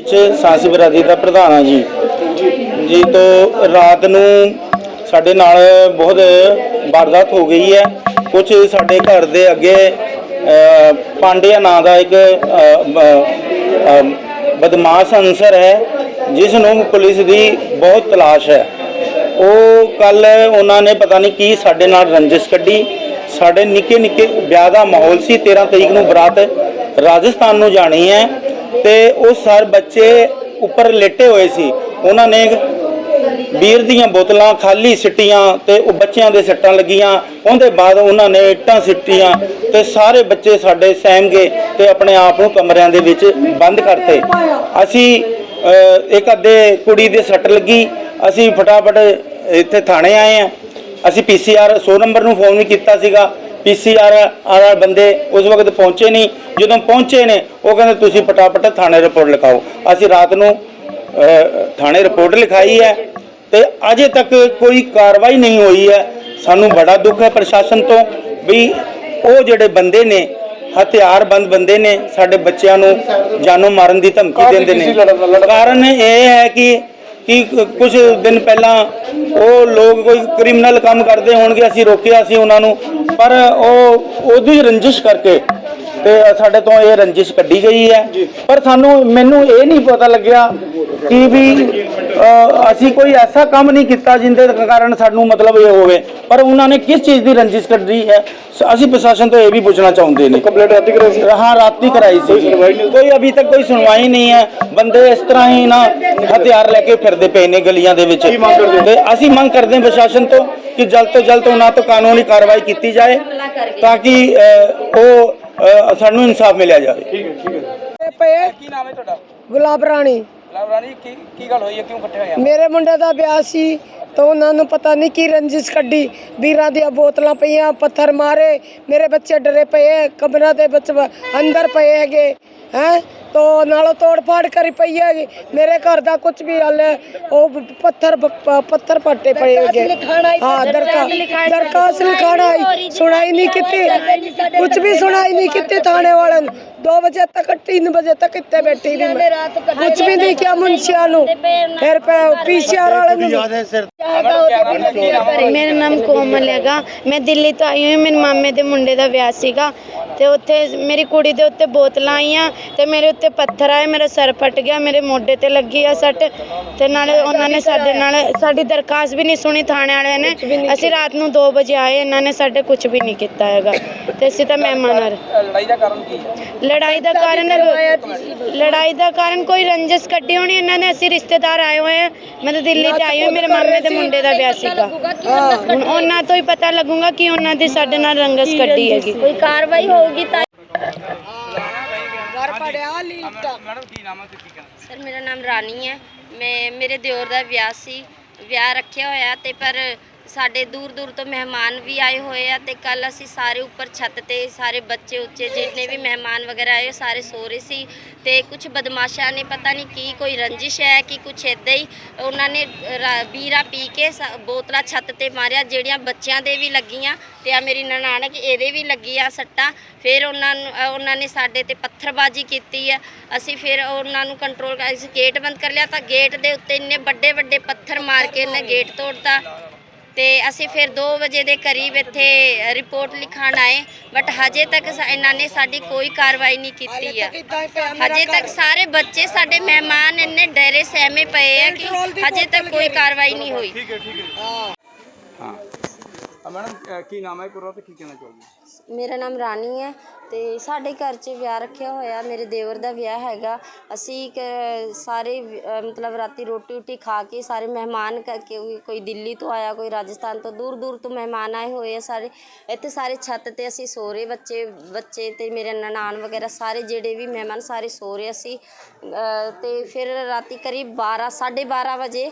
ਚ ਸਾਂਸੀ ਬਰਾਦਰੀ ਦਾ ਪ੍ਰਧਾਨ ਹਾਂ ਜੀ। ਜੀ ਤੋਂ ਰਾਤ ਨੂੰ ਸਾਡੇ ਨਾਲ ਬਹੁਤ ਵਾਰਦਾਤ ਹੋ ਗਈ ਹੈ। ਕੁਝ ਸਾਡੇ ਘਰ ਦੇ ਅੱਗੇ ਪਾਂਡਿਆ ਨਾਂ ਦਾ ਇੱਕ ਬਦਮਾਸ਼ ਅਨਸਰ ਹੈ, ਜਿਸ ਨੂੰ ਪੁਲਿਸ ਦੀ ਬਹੁਤ ਤਲਾਸ਼ ਹੈ। ਉਹ ਕੱਲ ਉਹਨਾਂ ਨੇ ਪਤਾ ਨਹੀਂ ਕੀ ਸਾਡੇ ਨਾਲ ਰੰਜਿਸ਼ ਕੱਢੀ। ਸਾਡੇ ਨਿੱਕੇ ਨਿੱਕੇ ਵਿਆਹ ਦਾ ਮਾਹੌਲ ਸੀ। 13 ਤਰੀਕ ਨੂੰ ਬਰਾਤ ਰਾਜਸਥਾਨ ਨੂੰ ਜਾਣੀ ਹੈ। ਤੇ ਉਹ ਸਾਰੇ ਬੱਚੇ ਉੱਪਰ ਲੇਟੇ ਹੋਏ ਸੀ। ਉਹਨਾਂ ਨੇ ਬੀਰ ਦੀਆਂ ਬੋਤਲਾਂ, ਖਾਲੀ ਸਿੱਟੀਆਂ ਤੇ ਉਹ ਬੱਚਿਆਂ ਦੇ ਸੱਟਾਂ ਲੱਗੀਆਂ। ਉਹਦੇ ਬਾਅਦ ਉਹਨਾਂ ਨੇ ਇੱਟਾਂ ਸਿੱਟੀਆਂ ਤੇ ਸਾਰੇ ਬੱਚੇ ਸਾਡੇ ਸਹਿਮ ਗਏ ਤੇ ਆਪਣੇ ਆਪ ਨੂੰ ਕਮਰਿਆਂ ਦੇ ਵਿੱਚ ਬੰਦ ਕਰਤੇ। ਅਸੀਂ ਇੱਕ ਅੱਧੇ ਕੁੜੀ ਦੇ ਸੱਟ ਲੱਗੀ। ਅਸੀਂ ਫਟਾਫਟ ਇੱਥੇ ਥਾਣੇ ਆਏ ਆ ਅਸੀਂ ਪੀਸੀਆਰ 100 ਨੰਬਰ ਨੂੰ ਫੋਨ ਵੀ ਕੀਤਾ ਸੀਗਾ। ਪੀਸੀਆਰ ਵਾਲਾ ਬੰਦੇ ਉਸ ਵਕਤ ਪਹੁੰਚੇ ਨਹੀਂ। ਜਦੋਂ ਪਹੁੰਚੇ ਨੇ ਉਹ ਕਹਿੰਦੇ ਤੁਸੀਂ ਫਟਾਫਟ ਥਾਣੇ ਰਿਪੋਰਟ ਲਿਖਾਓ। ਅਸੀਂ ਰਾਤ ਨੂੰ ਥਾਣੇ ਰਿਪੋਰਟ ਲਿਖਾਈ ਹੈ ਤੇ ਅਜੇ ਤੱਕ ਕੋਈ ਕਾਰਵਾਈ ਨਹੀਂ ਹੋਈ ਹੈ। ਸਾਨੂੰ ਬੜਾ ਦੁੱਖ ਹੈ ਪ੍ਰਸ਼ਾਸਨ ਤੋਂ ਵੀ ਉਹ ਜਿਹੜੇ ਬੰਦੇ ਨੇ ਹਥਿਆਰਬੰਦ ਬੰਦੇ ਨੇ ਸਾਡੇ ਬੱਚਿਆਂ ਨੂੰ ਜਾਨੋਂ ਮਾਰਨ ਦੀ ਧਮਕੀ ਦਿੰਦੇ ਨੇ। ਕਾਰਨ ਇਹ ਹੈ ਕਿ ਕਿ ਕੁਝ ਦਿਨ ਪਹਿਲਾਂ ਉਹ ਲੋਕ ਕੋਈ ਕ੍ਰਿਮੀਨਲ ਕੰਮ ਕਰਦੇ ਹੋਣਗੇ, ਅਸੀਂ ਰੋਕਿਆ ਸੀ ਉਹਨਾਂ ਨੂੰ। ਪਰ ਉਹ ਉਹਦੀ ਰੰਜਿਸ਼ ਕਰਕੇ ਤੇ ਸਾਡੇ ਤੋਂ ਇਹ ਰੰਜਿਸ਼ ਕੱਢੀ ਗਈ ਹੈ। ਪਰ ਸਾਨੂੰ ਮੈਨੂੰ ਇਹ ਨਹੀਂ ਪਤਾ ਲੱਗਿਆ ਕਿ ਵੀ ਅਸੀਂ ਕੋਈ ਐਸਾ ਕੰਮ ਨਹੀਂ ਕੀਤਾ ਜਿੰਦੇ ਕਾਰਨ ਸਾਨੂੰ ਮਤਲਬ ਇਹ ਹੋਵੇ। ਪਰ ਉਹਨਾਂ ਨੇ ਕਿਸ ਚੀਜ਼ ਦੀ ਰੰਜਿਸ਼ ਕੱਢੀ ਹੈ ਅਸੀਂ ਪ੍ਰਸ਼ਾਸਨ ਤੋਂ ਇਹ ਵੀ ਪੁੱਛਣਾ ਚਾਹੁੰਦੇ ਨੇ। ਕੰਪਲੇਂਟ ਰਾਤੀ ਕਰਾਈ ਸੀ? ਹਾਂ ਰਾਤੀ ਕਰਾਈ ਸੀ। ਕੋਈ ਅਭੀ ਤੱਕ ਕੋਈ ਸੁਣਵਾਈ ਨਹੀਂ ਹੈ। ਬੰਦੇ ਇਸ ਤਰ੍ਹਾਂ ਹੀ ਨਾ ਹਥਿਆਰ ਲੈ ਕੇ ਫਿਰਦੇ ਪਏ ਨੇ ਗਲੀਆਂ ਦੇ ਵਿੱਚ? ਤੇ ਅਸੀਂ ਮੰਗ ਕਰਦੇ ਹਾਂ ਪ੍ਰਸ਼ਾਸਨ ਤੋਂ ਕਿ ਜਲਦ ਤੋਂ ਜਲਦ ਉਹਨਾਂ ਤੋਂ ਕਾਨੂੰਨੀ ਕਾਰਵਾਈ ਕੀਤੀ ਜਾਏ ਤਾਂ ਕਿ ਉਹ ਅ, ਸਾਨੂੰ ਇਨਸਾਫ ਮਿਲਿਆ ਜਾਵੇ। ਠੀਕ ਹੈ ਠੀਕ ਹੈ। ਪਏ ਕੀ ਨਾਮ ਹੈ ਤੁਹਾਡਾ? ਗੁਲਾਬ ਰਾਣੀ। ਲਵਰਾਨੀ ਕੀ ਕੀ ਗੱਲ ਹੋਈ ਹੈ? ਕਿਉਂ ਇਕੱਠੇ ਹੋਏ ਆ? ਮੇਰੇ ਮੁੰਡੇ ਦਾ ਵਿਆਹ ਸੀ ਤਾਂ ਉਹਨਾਂ ਨੂੰ ਪਤਾ ਨਹੀਂ ਕੀ ਰੰਜਿਸ਼ ਕੱਢੀ। ਵੀਰਾਂ ਦੀਆਂ ਬੋਤਲਾਂ ਪਈਆਂ ਪੱਥਰ ਮਾਰੇ। ਮੇਰੇ ਬੱਚੇ ਡਰੇ ਪਏ ਕਮਰਾ ਦੇ ਵਿੱਚ ਅੰਦਰ ਪਏ ਹੈਗੇ ਹੈ? ਤੋ ਨਾਲੋਂ ਤੋੜ ਫਾੜ ਕਰੀ ਪਈ ਹੈਗੀ। ਮੇਰੇ ਘਰ ਦਾ ਕੁਝ ਵੀ ਹੱਲ ਹੈ ਉਹ ਪੱਥਰ ਪ- ਪੱਥਰ ਪੱਟੇ ਪਏ ਹੈਗੇ। ਹਾਂ ਦਰਖਾਸਤ ਦਰਖਾਸਤ ਲਿਖਾਣਾ ਆਈ ਸੁਣਾਈ ਨਹੀਂ ਕੀਤੀ। ਕੁਝ ਵੀ ਸੁਣਾਈ ਨਹੀਂ ਕੀਤੀ ਥਾਣੇ ਵਾਲਿਆਂ ਨੂੰ। 2 ਵਜੇ ਤੱਕ 3 ਵਜੇ ਤੱਕ ਇੱਥੇ ਬੈਠੀ ਰਹੀ ਮੈਂ। ਕੁਝ ਵੀ ਨਹੀਂ ਕਿਹਾ ਮੁਨਸ਼ੀਆਂ ਨੂੰ। ਫਿਰ ਪੀਸੀਆਰ ਵਾਲੇ ਨੂੰ ਮੇਰਾ ਨਾਮ ਕੋਮਲ ਹੈਗਾ। ਮੈਂ ਦਿੱਲੀ ਤੋਂ ਆਈ ਹਾਂ ਮੇਰੇ ਮਾਮੇ ਦੇ ਮੁੰਡੇ ਦਾ ਵਿਆਹ ਸੀਗਾ। ਤੇ ਉੱਥੇ ਮੇਰੀ ਕੁੜੀ ਦੇ ਉੱਤੇ ਬੋਤਲਾਂ ਆਈਆਂ ਤੇ ਮੇਰੇ ਉੱਤੇ ਪੱਥਰ ਆਏ ਮੇਰਾ ਸਿਰ ਫਟ ਗਿਆ ਮੇਰੇ ਮੋਢੇ ਤੇ ਲੱਗੀ ਆ ਸੱਟ ਤੇ ਨਾਲੇ ਉਹਨਾਂ ਨੇ ਸਾਡੇ ਨਾਲ ਸਾਡੀ ਦਰਖਾਸਤ ਵੀ ਨਹੀਂ ਸੁਣੀ ਥਾਣੇ ਵਾਲਿਆਂ ਨੇ। ਅਸੀਂ ਰਾਤ ਨੂੰ 2 ਵਜੇ ਆਏ ਇਹਨਾਂ ਨੇ ਸਾਡੇ ਕੁਝ ਵੀ ਨਹੀਂ ਕੀਤਾ ਹੈਗਾ। ਤੇ ਅਸੀਂ ਤਾਂ ਮਹਿਮਾਨ ਲੜਾਈ ਦਾ ਕਾਰਨ ਕੀ ਹੈ? ਲੜਾਈ ਦਾ ਕਾਰਨ ਲੜਾਈ ਦਾ ਕਾਰਨ ਕੋਈ ਰੰਜਿਸ਼ ਕੱਢੀ ਹੋਣੀ ਇਹਨਾਂ ਨੇ ਅਸੀਂ ਰਿਸ਼ਤੇਦਾਰ ਆਏ ਹੋਏ ਆ। ਮੈਂ ਤਾਂ ਦਿੱਲੀ ਤੇ ਆਈ ਹਾਂ ਮੇਰੇ ਮਾਮੇ ਦੇ ਮੁੰਡੇ ਦਾ ਵਿਆਹ ਸੀਗਾ। ਹੁਣ ਉਹਨਾਂ ਤੋਂ ਹੀ ਪਤਾ ਲੱਗੂਗਾ ਕਿ ਉਹਨਾਂ ਦੀ ਸਾਡੇ ਨਾਲ ਰੰਗਸ ਕੱਢੀ ਹੈਗੀ। ਕੋਈ ਕਾਰਵਾਈ ਹੋਊਗੀ ਤਾਂ ਘਰ ਪੜਿਆ ਲੀ ਮੈਡਮ ਕੀ ਨਾਮ ਹੈ ਤੇ ਕੀ ਕਹਿਣਾ ਸਰ ਮੇਰਾ ਨਾਮ ਰਾਣੀ ਹੈ। ਮੈਂ ਮੇਰੇ ਦਿਓਰ ਦਾ ਵਿਆਹ ਸੀ। ਵਿਆਹ ਰੱਖਿਆ ਹੋਇਆ ਤੇ ਪਰ ਸਾਡੇ ਦੂਰ ਦੂਰ ਤੋਂ ਮਹਿਮਾਨ ਵੀ ਆਏ ਹੋਏ ਆ ਤੇ ਕੱਲ ਅਸੀਂ ਸਾਰੇ ਉੱਪਰ ਛੱਤ ਤੇ ਸਾਰੇ ਬੱਚੇ ਉੱਚੇ ਜਿੰਨੇ ਵੀ ਮਹਿਮਾਨ ਵਗੈਰਾ ਆਏ ਸਾਰੇ ਸੋ ਰਹੇ ਸੀ ਤੇ ਕੁਝ ਬਦਮਾਸ਼ਾਂ ਨੇ ਪਤਾ ਨਹੀਂ ਕੀ ਕੋਈ ਰੰਜਿਸ਼ ਹੈ ਕਿ ਕੁਝ ਇਦਾਂ ਹੀ ਉਹਨਾਂ ਨੇ ਰਾ- ਬੀਰਾ ਪੀ ਕੇ ਸ- ਬੋਤਲਾਂ ਛੱਤ ਤੇ ਮਾਰਿਆ, ਜਿਹੜੀਆਂ ਬੱਚਿਆਂ ਦੇ ਵੀ ਲੱਗੀਆਂ ਤੇ ਆ ਮੇਰੀ ਨਨਾਣ ਕਿ ਇਹਦੇ ਵੀ ਲੱਗੀ ਆ ਸੱਟਾਂ, ਫਿਰ ਉਹਨਾਂ ਨੂੰ ਉਹਨਾਂ ਨੇ ਸਾਡੇ ਤੇ ਪੱਥਰਬਾਜ਼ੀ ਕੀਤੀ ਹੈ ਅਸੀਂ ਫਿਰ ਉਹਨਾਂ ਨੂੰ ਕੰਟਰੋਲ ਕਰ, ਅਸੀਂ ਗੇਟ ਬੰਦ ਕਰ ਲਿਆ ਤਾਂ ਗੇਟ ਦੇ ਉੱਤੇ ਇੰਨੇ ਵੱਡੇ ਵੱਡੇ ਪੱਥਰ ਮਾਰ ਕੇ ਇਹਨੇ ਗੇਟ ਤੋੜਤਾ। ਤੇ ਅਸੀਂ ਫਿਰ 2 ਵਜੇ ਦੇ ਕਰੀਬ ਇੱਥੇ ਰਿਪੋਰਟ ਲਿਖਾਣ ਆਏ ਬਟ ਹਜੇ ਤੱਕ ਇਹਨਾਂ ਨੇ ਸਾਡੀ ਕੋਈ ਕਾਰਵਾਈ ਨਹੀਂ ਕੀਤੀ ਹੈ ਹਜੇ ਤੱਕ ਸਾਰੇ ਬੱਚੇ ਸਾਡੇ ਮਹਿਮਾਨ ਇੰਨੇ ਡਰੇ ਸਹਿਮੇ ਪਏ ਆ ਕਿ ਹਜੇ ਤੱਕ ਕੋਈ ਕਾਰਵਾਈ ਨਹੀਂ ਹੋਈ। ਠੀਕ ਹੈ ਠੀਕ ਹੈ। ਹਾਂ। ਮੈਡਮ ਕੀ ਨਾਮ ਹੈ ਪੂਰਾ ਤੇ ਕੀ ਕਹਿਣਾ ਚਾਹੋਗੇ? ਮੇਰਾ ਨਾਮ ਰਾਣੀ ਹੈ ਅਤੇ ਸਾਡੇ ਘਰ 'ਚ ਵਿਆਹ ਰੱਖਿਆ ਹੋਇਆ ਮੇਰੇ ਦੇਵਰ ਦਾ ਵਿਆਹ ਹੈਗਾ। ਅਸੀਂ ਕ- ਸਾਰੇ ਮਤਲਬ ਰਾਤੀ ਰੋਟੀ ਰੋਟੀ ਖਾ ਕੇ ਸਾਰੇ ਮਹਿਮਾਨ ਕਰਕੇ ਕੋਈ ਦਿੱਲੀ ਤੋਂ ਆਇਆ ਕੋਈ ਰਾਜਸਥਾਨ ਤੋਂ ਦੂਰ ਦੂਰ ਤੋਂ ਮਹਿਮਾਨ ਆਏ ਹੋਏ ਆ ਸਾਰੇ। ਇੱਥੇ ਸਾਰੇ ਛੱਤ ਤੇ ਅਸੀਂ ਸੋ ਰਹੇ ਬੱਚੇ ਬੱਚੇ ਅਤੇ ਮੇਰੇ ਨਨਾਣ ਵਗੈਰਾ ਸਾਰੇ ਜਿਹੜੇ ਵੀ ਮਹਿਮਾਨ ਸਾਰੇ ਸੋ ਰਹੇ ਅਸੀਂ। ਅਤੇ ਫਿਰ ਰਾਤੀ ਕਰੀਬ 12 12:30 ਵਜੇ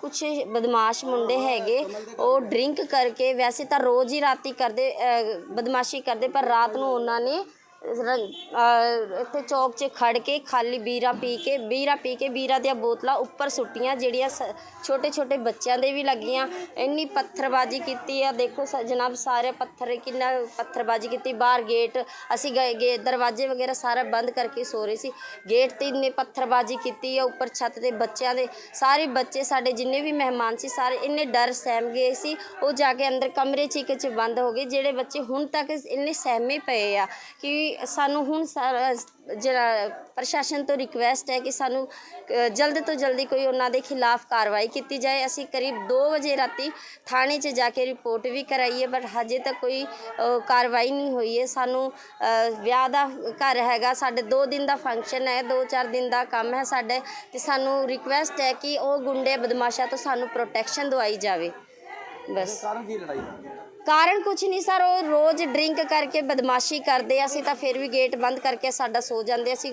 ਕੁਛ ਬਦਮਾਸ਼ ਮੁੰਡੇ ਹੈਗੇ ਉਹ ਡਰਿੰਕ ਕਰਕੇ ਵੈਸੇ ਤਾਂ ਰੋਜ਼ ਹੀ ਰਾਤੀ ਕਰਦੇ ਅਹ, ਬਦਮਾਸ਼ੀ ਕਰਦੇ ਪਰ ਰਾਤ ਨੂੰ ਉਹਨਾਂ ਨੇ ਇੱਥੇ ਚੌਕ 'ਚ ਖੜ੍ਹ ਕੇ ਖਾਲੀ ਬੀਰਾ ਪੀ ਕੇ, ਬੀਰਾ ਪੀ ਕੇ ਬੀਰਾ ਦੀਆਂ ਬੋਤਲਾਂ ਉੱਪਰ ਸੁੱਟੀਆਂ, ਜਿਹੜੀਆਂ ਸ ਛੋਟੇ ਛੋਟੇ ਬੱਚਿਆਂ ਦੇ ਵੀ ਲੱਗੀਆਂ। ਇੰਨੀ ਪੱਥਰਬਾਜ਼ੀ ਕੀਤੀ ਆ, ਦੇਖੋ ਸ- ਜਨਾਬ ਸਾਰੇ ਪੱਥਰ ਕਿੰਨਾ ਪੱਥਰਬਾਜ਼ੀ ਕੀਤੀ। ਬਾਹਰ ਗੇਟ, ਅਸੀਂ ਗਏ ਗੇ ਦਰਵਾਜ਼ੇ ਵਗੈਰਾ ਸਾਰਾ ਬੰਦ ਕਰਕੇ ਸੋ ਰਹੇ ਸੀ। ਗੇਟ ਤੇ ਇੰਨੇ ਪੱਥਰਬਾਜ਼ੀ ਕੀਤੀ ਆ, ਉੱਪਰ ਛੱਤ ਤੇ ਬੱਚਿਆਂ ਦੇ। ਸਾਰੇ ਬੱਚੇ ਸਾਡੇ ਜਿੰਨੇ ਵੀ ਮਹਿਮਾਨ ਸੀ, ਸਾਰੇ ਇੰਨੇ ਡਰ ਸਹਿਮ ਗਏ ਸੀ। ਉਹ ਜਾ ਕੇ ਅੰਦਰ ਕਮਰੇ 'ਚ ਇੱਕ 'ਚ ਬੰਦ ਹੋ ਗਏ, ਜਿਹੜੇ ਬੱਚੇ ਹੁਣ ਤੱਕ ਇੰਨੇ ਸਹਿਮੇ ਪਏ ਆ ਕਿ ਸਾਨੂੰ ਹੁਣ ਸਾਰਾ ਜਿਹੜਾ ਪ੍ਰਸ਼ਾਸਨ ਤੋਂ ਰਿਕਵੈਸਟ ਹੈ ਕਿ ਸਾਨੂੰ ਅ, ਜਲਦ ਤੋਂ ਜਲਦੀ ਕੋਈ ਉਹਨਾਂ ਦੇ ਖਿਲਾਫ ਕਾਰਵਾਈ ਕੀਤੀ ਜਾਏ। ਅਸੀਂ ਕਰੀਬ 2 ਵਜੇ ਰਾਤੀ ਥਾਣੇ 'ਚ ਜਾ ਕੇ ਰਿਪੋਰਟ ਵੀ ਕਰਾਈਏ ਹੈ ਬਟ ਹਜੇ ਤੱਕ ਕੋਈ ਅ, ਕਾਰਵਾਈ ਨਹੀਂ ਹੋਈ ਹੈ। ਸਾਨੂੰ ਅ, ਵਿਆਹ ਦਾ ਘਰ ਹੈਗਾ ਸਾਡੇ 2 ਦਿਨ ਦਾ ਫੰਕਸ਼ਨ ਹੈ 2-4 ਦਿਨ ਦਾ ਕੰਮ ਹੈ ਸਾਡੇ। ਤੇ ਸਾਨੂੰ ਰਿਕਵੈਸਟ ਹੈ ਕਿ ਉਹ ਗੁੰਡੇ ਬਦਮਾਸ਼ਾਂ ਤੋਂ ਸਾਨੂੰ ਪ੍ਰੋਟੈਕਸ਼ਨ ਦਵਾਈ ਜਾਵੇ। ਬਸ। ਕਾਰਨ ਕੀ ਲੜਾਈ ਦਾ? ਕਾਰਨ ਕੁਛ ਨਹੀਂ ਸਰ ਉਹ ਰੋਜ਼ ਡਰਿੰਕ ਕਰਕੇ ਬਦਮਾਸ਼ੀ ਕਰਦੇ ਆ, ਅਸੀਂ ਤਾਂ ਫਿਰ ਵੀ ਗੇਟ ਬੰਦ ਕਰਕੇ ਸਾਡਾ ਸੋ ਜਾਂਦੇ ਅਸੀਂ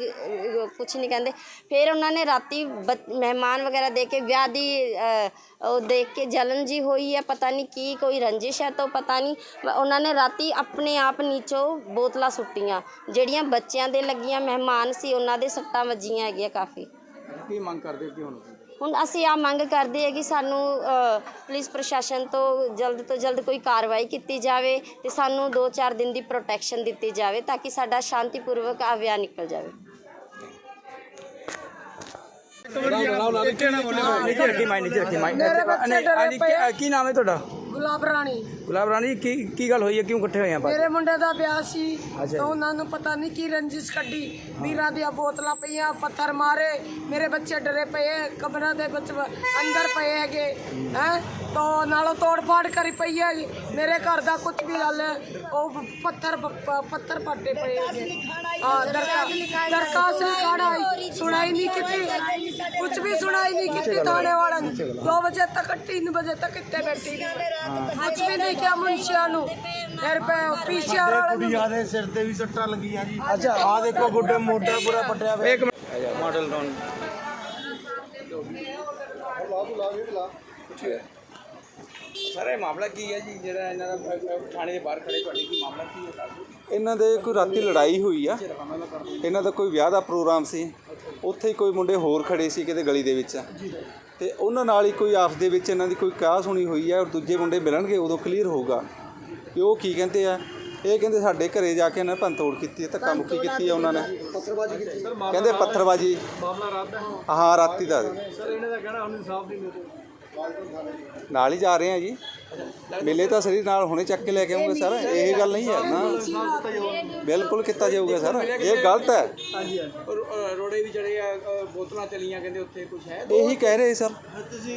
ਕੁਛ ਨਹੀਂ ਕਹਿੰਦੇ। ਫਿਰ ਉਹਨਾਂ ਨੇ ਰਾਤੀ ਬ- ਮਹਿਮਾਨ ਵਗੈਰਾ ਦੇ ਕੇ ਵਿਆਹ ਦੀ ਅਹ, ਉਹ ਦੇਖ ਕੇ ਜਲਨ ਜੀ ਹੋਈ ਹੈ ਪਤਾ ਨਹੀਂ ਕੀ ਕੋਈ ਰੰਜਿਸ਼ ਹੈ ਤਾਂ ਪਤਾ ਨਹੀਂ। ਉਹਨਾਂ ਨੇ ਰਾਤੀ ਆਪਣੇ ਆਪ ਨੀਚੋਂ ਬੋਤਲਾਂ ਸੁੱਟੀਆਂ ਜਿਹੜੀਆਂ ਬੱਚਿਆਂ ਦੇ ਲੱਗੀਆਂ ਮਹਿਮਾਨ ਸੀ ਉਹਨਾਂ ਦੇ ਸੱਟਾਂ ਵੱਜੀਆਂ ਹੈਗੀਆਂ ਕਾਫੀ। ਕੀ ਮੰਗ ਕਰਦੇ ਹੋ ਕੀ ਹੁਣ? ਹੁਣ ਅਸੀਂ ਆ ਮੰਗ ਕਰਦੇ ਹਾਂ ਕਿ ਸਾਨੂੰ ਅ, ਪੁਲਿਸ ਪ੍ਰਸ਼ਾਸਨ ਤੋਂ ਜਲਦ ਤੋਂ ਜਲਦ ਕੋਈ ਕਾਰਵਾਈ ਕੀਤੀ ਜਾਵੇ ਤੇ ਸਾਨੂੰ 2-4 ਦਿਨ ਦੀ ਪ੍ਰੋਟੈਕਸ਼ਨ ਦਿੱਤੀ ਜਾਵੇ ਤਾਂ ਕਿ ਸਾਡਾ ਸ਼ਾਂਤੀਪੂਰਵਕ ਆ ਵਿਆਹ ਨਿਕਲ ਜਾਵੇ। ਕੀ ਨਾਮ ਹੈ ਤੁਹਾਡਾ? ਗੁਲਾਬ ਰਾਣੀ। ਗੁਲਾਬ ਰਾਣੀ ਕੀ ਕੀ ਗੱਲ ਹੋਈ ਹੈ? ਕਿਉਂ ਇਕੱਠੇ ਹੋਏ ਆਪਾਂ? ਮੇਰੇ ਮੁੰਡੇ ਦਾ ਵਿਆਹ ਸੀ ਅੱਛਾ ਤਾਂ ਉਹਨਾਂ ਨੂੰ ਪਤਾ ਨਹੀਂ ਕੀ ਰੰਜਿਸ਼ ਕੱਢੀ। ਵੀਰਾਂ ਦੀਆਂ ਬੋਤਲਾਂ ਪਈਆਂ ਪੱਥਰ ਮਾਰੇ। ਮੇਰੇ ਬੱਚੇ ਡਰੇ ਪਏ ਹੈ, ਕਮਰਾਂ ਦੇ ਵਿੱਚ ਅੰਦਰ ਪਏ ਹੈਗੇ ਹੈ? ਤਾਂ ਨਾਲੋਂ ਤੋੜ ਫਾੜ ਕਰੀ ਪਈ ਹੈ ਜੀ। ਮੇਰੇ ਘਰ ਦਾ ਕੁਝ ਵੀ ਗੱਲ ਉਹ ਪੱਥਰ ਪ- ਪੱਥਰ ਪਾਟੇ ਪਏ ਹੈਗੇ ਹਾਂ ਦਰਖਾਸਤ ਦਰਖਾਸਤ ਲਿਖਾਣਾ ਆਈ। ਸੁਣਾਈ ਨਹੀਂ ਕੀਤੀ। ਕੁਝ ਵੀ ਸੁਣਾਈ ਨਹੀਂ ਕੀਤੀ ਥਾਣੇ ਵਾਲਿਆਂ ਨੇ। 2 ਵਜੇ ਤੱਕ 3 ਵਜੇ ਤੱਕ ਇੱਥੇ ਬੈਠੀ ਕੁਝ ਵੀ ਨਹੀਂ ਕਿਹਾ ਮੁਨਸ਼ੀਆਂ ਨੂੰ। ਫਿਰ ਪੀਸੀਆਰ ਵਾਲੇ ਨੂੰ ਕੁੜੀਆਂ ਦੇ ਸਿਰ ਤੇ ਵੀ ਸੱਟਾਂ ਲੱਗੀਆਂ ਜੀ। ਅੱਛਾ। ਆ ਦੇਖੋ ਗੁੱਡੇ ਮੋਢਾ ਪੂਰਾ ਪੱਟਿਆ ਮਿੰਟ। ਮਾਡਲ ਟਾਊਨ ਸਰ ਇਹ ਮਾਮਲਾ ਕੀ ਹੈ ਜੀ? ਜਿਹੜਾ ਇਹਨਾਂ ਦਾ ਥਾਣੇ ਦੇ ਬਾਹਰ ਖੜੇ ਤੁਹਾਡੇ ਕੀ ਮਾਮਲਾ ਕੀ ਹੈ? ਦੱਸ। ਇਹਨਾਂ ਦੇ ਕੋਈ ਰਾਤੀ ਲੜਾਈ ਹੋਈ ਆ। ਇਹਨਾਂ ਦਾ ਕੋਈ ਵਿਆਹ ਦਾ ਪ੍ਰੋਗਰਾਮ ਸੀ। ਉੱਥੇ ਹੀ ਕੋਈ ਮੁੰਡੇ ਹੋਰ ਖੜੇ ਸੀ ਕਿਤੇ ਗਲੀ ਦੇ ਵਿੱਚ। ਤੇ ਉਹਨਾਂ ਨਾਲ ਹੀ ਕੋਈ ਆਪਸ ਦੇ ਵਿੱਚ ਇਹਨਾਂ ਦੀ ਕੋਈ ਕਾਹ ਸੁਣੀ ਹੋਈ ਆ ਔਰ ਦੂਜੇ ਮੁੰਡੇ ਮਿਲਣਗੇ ਉਦੋਂ ਕਲੀਅਰ ਹੋਊਗਾ। ਕਿ ਉਹ ਕੀ ਕਹਿੰਦੇ ਆ? ਇਹ ਕਹਿੰਦੇ ਸਾਡੇ ਘਰੇ ਜਾ ਕੇ ਇਹਨਾਂ ਨੇ ਭੰਨ ਤੋੜ ਕੀਤੀ ਹੈ ਧੱਕਾ ਮੁੱਕੀ ਕੀਤੀ ਹੈ ਉਹਨਾਂ ਨੇ। ਪੱਥਰਬਾਜ਼ੀ ਕੀਤੀ। ਸਰ ਕਹਿੰਦੇ ਪੱਥਰਬਾਜੀ ਮਾਮਲਾ ਰਾਤ ਦਾ ਹਾਂ। ਰਾਤੀ ਦਾ। ਸਰ ਇਹਨਾਂ ਦਾ ਕਹਿਣਾ ਹੁਣ ਇਨਸਾਫ ਨਹੀਂ ਮਿਲ। ਨਾਲ ਹੀ ਜਾ ਰਹੇ ਆ ਜੀ। ਮੇਲੇ ਤਾਂ ਸਰੀ ਨਾਲ ਹੁਣੇ ਚੱਕ ਕੇ ਲੈ ਕੇ ਆਉਂਗੇ ਸਰ। ਇਹ ਗੱਲ ਨਹੀਂ ਹੈ ਨਾ। ਬਿਲਕੁਲ ਕੀਤਾ ਜਾਊਗਾ ਸਰ। ਇਹ ਗਲਤ ਹੈ। ਔਰ, ਅ, ਰੋੜੇ ਵੀ ਚੜੇ ਆ ਬੋਤਲਾਂ ਚਲੀਆਂ ਕਹਿੰਦੇ ਉੱਥੇ ਕੁਝ ਹੈ। ਇਹੀ ਕਹਿ ਰਹੇ ਸਰ।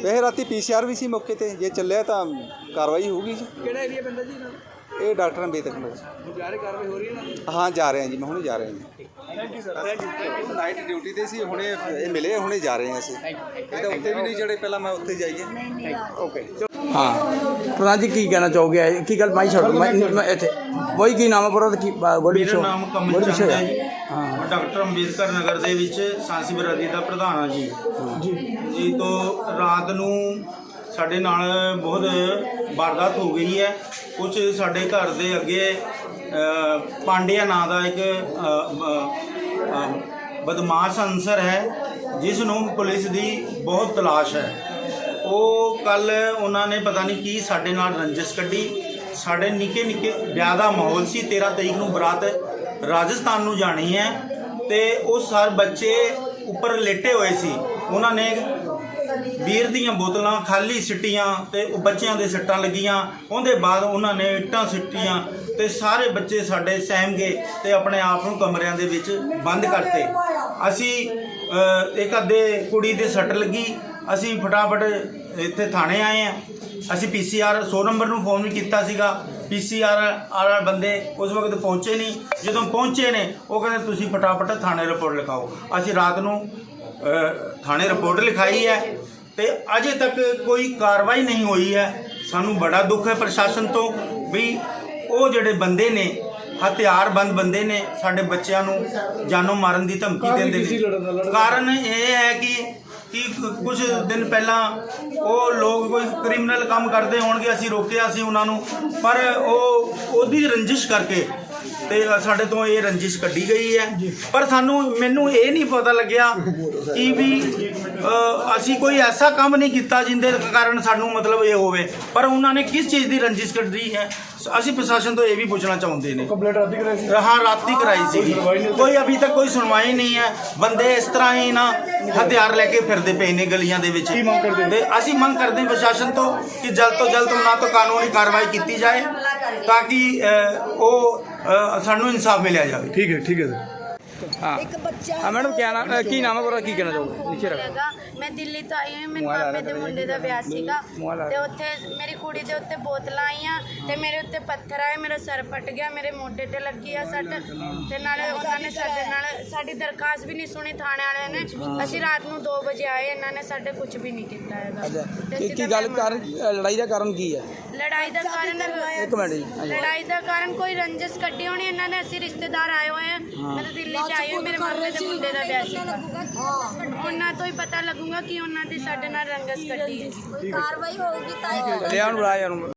ਵੈਸੇ ਰਾਤੀ ਪੀਸੀਆਰ ਵੀ ਸੀ ਮੌਕੇ ਤੇ। ਜੇ ਚੱਲਿਆ ਤਾਂ ਕਾਰਵਾਈ ਹੋਊਗੀ ਜੀ। ਕਿਹੜਾ ਏਰੀਆ ਪੈਂਦਾ ਜੀ ਇਹ ਡਾਕਟਰ ਅੰਬੇਦਕਰ ਨਗਰ ਜਾ। ਰਹੇ ਕਾਰਵਾਈ ਹੋ ਰਹੀ ਹੈ ਦੀ? ਹਾਂ ਜਾ ਰਹੇ ਹਾਂ ਜੀ। ਮੈਂ ਹੁਣੇ ਜਾ ਰਹੇ ਹਾਂ ਜੀ। ਨਾਈਟ ਡਿਊਟੀ ਤੇ ਸੀ ਹੁਣੇ ਇਹ ਮਿਲੇ ਹੁਣੇ ਜਾ ਰਹੇ ਹਾਂ ਅਸੀਂ ਇਹ ਤਾਂ ਵੀ ਨਹੀਂ ਚੜੇ ਪਹਿਲਾਂ ਮੈਂ ਉੱਥੇ ਜਾਈਏ ਓਕੇ ਹਾਂ ਪ੍ਰਧਾਨ ਜੀ ਕੀ ਕਹਿਣਾ ਚਾਹੋਗੇ ਇਹ ਕੀ ਗੱਲ ਮਾਈ ਛੱਡ ਮੈਂ ਮੈਂ ਇੱਥੇ ਵਹੀ ਕੀ ਨਾਮ ਹੈ ਪੂਰਾ ਕੀ ਬੜੀ ਮੇਰਾ ਨਾਮ ਕਮਲ ਬੜੀ ਚੰਦ ਹੈ ਵਿਸ਼ਾ ਜੀ ਮੈਂ ਡਾਕਟਰ ਅੰਬੇਦਕਰ ਨਗਰ ਦੇ ਵਿੱਚ ਸਾਂਸੀ ਬਰਾਦਰੀ ਦਾ ਪ੍ਰਧਾਨ ਹਾਂ ਜੀ ਜੀ ਜੀ ਤੋਂ ਰਾਤ ਨੂੰ ਸਾਡੇ ਨਾਲ ਬਹੁਤ ਵਾਰਦਾਤ ਹੋ ਗਈ ਹੈ ਕੁਝ ਸਾਡੇ ਘਰ ਦੇ ਅੱਗੇ ਪਾਂਡਿਆ ਨਾਂ ਦਾ ਇੱਕ ਬਦਮਾਸ਼ ਅਨਸਰ ਹੈ, ਜਿਸ ਨੂੰ ਪੁਲਿਸ ਦੀ ਬਹੁਤ ਤਲਾਸ਼ ਹੈ। ਉਹ ਕੱਲ ਉਹਨਾਂ ਨੇ ਪਤਾ ਨਹੀਂ ਕੀ ਸਾਡੇ ਨਾਲ ਰੰਜਿਸ਼ ਕੱਢੀ। ਸਾਡੇ ਨਿੱਕੇ ਨਿੱਕੇ ਵਿਆਹ ਦਾ ਮਾਹੌਲ ਸੀ 13 ਤਰੀਕ ਨੂੰ ਬਰਾਤ ਰਾਜਸਥਾਨ ਨੂੰ ਜਾਣੀ ਹੈ। ਤੇ ਉਹ ਸਾਰੇ ਬੱਚੇ ਉੱਪਰ ਲੇਟੇ ਹੋਏ ਸੀ। ਉਹਨਾਂ ਨੇ ਬੀਰ ਦੀਆਂ ਬੋਤਲਾਂ, ਖਾਲੀ ਸਿੱਟੀਆਂ ਤੇ ਉਹ ਬੱਚਿਆਂ ਦੇ ਸੱਟਾਂ ਲੱਗੀਆਂ। ਉਹਦੇ ਬਾਅਦ ਉਹਨਾਂ ਨੇ ਇੱਟਾਂ ਸਿੱਟੀਆਂ ਤੇ ਸਾਰੇ ਬੱਚੇ ਸਾਡੇ ਸਹਿਮ ਗਏ ਤੇ ਆਪਣੇ ਆਪ ਨੂੰ ਕਮਰਿਆਂ ਦੇ ਵਿੱਚ ਬੰਦ ਕਰਤੇ। ਅਸੀਂ ਇੱਕ ਅੱਧੇ ਕੁੜੀ ਦੇ ਸੱਟ ਲੱਗੀ। ਅਸੀਂ ਫਟਾਫਟ ਇੱਥੇ ਥਾਣੇ ਆਏ ਆ ਅਸੀਂ ਪੀਸੀਆਰ 100 ਨੰਬਰ ਨੂੰ ਫੋਨ ਵੀ ਕੀਤਾ ਸੀਗਾ। ਪੀਸੀਆਰ ਵਾਲਾ ਬੰਦੇ ਉਸ ਵਕਤ ਪਹੁੰਚੇ ਨਹੀਂ। ਜਦੋਂ ਪਹੁੰਚੇ ਨੇ, ਉਹ ਕਹਿੰਦੇ, ਤੁਸੀਂ ਫਟਾਫਟ ਥਾਣੇ ਰਿਪੋਰਟ ਲਿਖਾਓ। ਅਸੀਂ ਰਾਤ ਨੂੰ ਥਾਣੇ ਰਿਪੋਰਟ ਲਿਖਾਈ ਹੈ। ਤੇ ਅਜੇ ਤੱਕ ਕੋਈ ਕਾਰਵਾਈ ਨਹੀਂ ਹੋਈ ਹੈ। ਸਾਨੂੰ ਬੜਾ ਦੁੱਖ ਹੈ ਪ੍ਰਸ਼ਾਸਨ ਤੋਂ ਵੀ ਉਹ ਜਿਹੜੇ ਬੰਦੇ ਨੇ ਹਥਿਆਰਬੰਦ ਬੰਦੇ ਨੇ ਸਾਡੇ ਬੱਚਿਆਂ ਨੂੰ ਜਾਨੋਂ ਮਾਰਨ ਦੀ ਧਮਕੀ ਦਿੰਦੇ ਨੇ। ਕਾਰਨ ਇਹ ਹੈ ਕਿ ਕਿ ਕੁਝ ਦਿਨ ਪਹਿਲਾਂ ਉਹ ਲੋਕ ਕੋਈ ਕ੍ਰਿਮੀਨਲ ਕੰਮ ਕਰਦੇ ਹੋਣਗੇ ਅਸੀਂ ਰੋਕਿਆ ਸੀ ਉਹਨਾਂ ਨੂੰ ਪਰ ਉਹ ਉਹਦੀ ਰੰਜਿਸ਼ ਕਰਕੇ ਤੇ ਸਾਡੇ ਤੋਂ ਇਹ ਰੰਜਿਸ਼ ਕੱਢੀ ਗਈ ਹੈ। ਪਰ ਸਾਨੂੰ ਮੈਨੂੰ ਇਹ ਨਹੀਂ ਪਤਾ ਲੱਗਿਆ ਕਿ ਵੀ ਅਸੀਂ ਕੋਈ ਐਸਾ ਕੰਮ ਨਹੀਂ ਕੀਤਾ ਜਿੰਦੇ ਕਾਰਨ ਸਾਨੂੰ ਮਤਲਬ ਇਹ ਹੋਵੇ। ਪਰ ਉਹਨਾਂ ਨੇ ਕਿਸ ਚੀਜ਼ ਦੀ ਰੰਜਿਸ਼ ਕੱਢੀ ਹੈ? ਅਸੀਂ ਪ੍ਰਸ਼ਾਸਨ ਤੋਂ ਇਹ ਵੀ ਪੁੱਛਣਾ ਚਾਹੁੰਦੇ ਨੇ। ਕੰਪਲੇਂਟ ਰਾਤੀ ਕਰਾਈ ਸੀ? ਹਾਂ ਰਾਤੀ ਕਰਾਈ ਸੀ। ਕੋਈ ਅਭੀ ਤੱਕ ਕੋਈ ਸੁਣਵਾਈ ਨਹੀਂ ਹੈ। ਬੰਦੇ ਇਸ ਤਰ੍ਹਾਂ ਹੀ ਨਾ ਹਥਿਆਰ ਲੈ ਕੇ ਫਿਰਦੇ ਪਏ ਨੇ ਗਲੀਆਂ ਦੇ ਵਿੱਚ? ਤੇ ਅਸੀਂ ਮੰਗ ਕਰਦੇ ਹਾਂ ਪ੍ਰਸ਼ਾਸਨ ਤੋਂ ਕਿ ਜਲਦ ਤੋਂ ਜਲਦ ਉਹਨਾਂ ਤੋਂ ਕਾਨੂੰਨੀ ਕਾਰਵਾਈ ਕੀਤੀ ਜਾਏ ਤਾਂ ਕਿ ਉਹ ਸਾਨੂੰ ਇਨਸਾਫ ਮਿਲਿਆ ਜਾਵੇ। ਠੀਕ ਹੈ ਠੀਕ ਹੈ ਸਰ। ਹਾਂ। ਇੱਕ ਬੱਚਾ ਮੈਡਮ ਕੀ ਨਾਮ ਕੀ ਨਾਮ ਹੈ ਕੀ ਕਹਿਣਾ ਚਾਹੋਗੇ? ਨੀਚੇ ਰੱਖੋ। ਮੈਂ ਦਿੱਲੀ ਤੋਂ ਆਈ ਹੋਈ ਮੇਰੇ ਮਾਮੇ ਦੇ ਮੁੰਡੇ ਦਾ ਵਿਆਹ ਸੀਗਾ ਤੇ ਉੱਥੇ ਮੇਰੀ ਕੁੜੀ ਦੇ ਉੱਤੇ ਬੋਤਲਾਂ ਆਈਆਂ ਤੇ ਮੇਰੇ ਉੱਤੇ ਪੱਥਰ ਆਏ ਮੇਰਾ ਸਿਰ ਫਟ ਗਿਆ ਮੇਰੇ ਮੋਢੇ ਤੇ ਲੱਗੀ ਆ ਸੱਟ ਤੇ ਨਾਲੇ ਉਹਨਾਂ ਨੇ ਸਾਡੇ ਨਾਲ ਸਾਡੀ ਦਰਖਾਸਤ ਵੀ ਨਹੀਂ ਸੁਣੀ ਥਾਣੇ ਵਾਲਿਆਂ ਨੇ। ਅਸੀਂ ਰਾਤ ਨੂੰ 2 ਵਜੇ ਆਏ ਇਹਨਾਂ ਨੇ ਸਾਡੇ ਕੁਝ ਵੀ ਨਹੀਂ ਕੀਤਾ ਹੈਗਾ। ਕੀ ਗੱਲ ਕਰ ਲੜਾਈ ਦਾ ਕਾਰਨ ਕੀ ਹੈ ਲੜਾਈ ਦਾ ਕਾਰਨ ਇੱਕ ਮਿੰਟ ਜੀ ਲੜਾਈ ਦਾ ਕਾਰਨ ਕੋਈ ਰੰਜਿਸ਼ ਕੱਢੀ ਹੋਣੀ ਇਹਨਾਂ ਨੇ ਅਸੀਂ ਰਿਸ਼ਤੇਦਾਰ ਆਏ ਹੋਏ ਆ। ਮੈਂ ਦਿੱਲੀ ਚ ਆਈ ਹਾਂ ਮੇਰੇ ਮਾਮੇ ਦੇ ਮੁੰਡੇ ਦਾ ਵਿਆਹ ਸੀ ਉਹਨਾਂ ਤੋਂ ਹੀ ਪਤਾ ਲੱਗੂ ਚਾਹੂੰਗਾ ਕਿ ਉਹਨਾਂ ਦੇ ਸਾਡੇ ਨਾਲ ਰੰਗਸ ਕੱਢੀ ਕਾਰਵਾਈ ਹੋਊਗੀ ਤਾਂ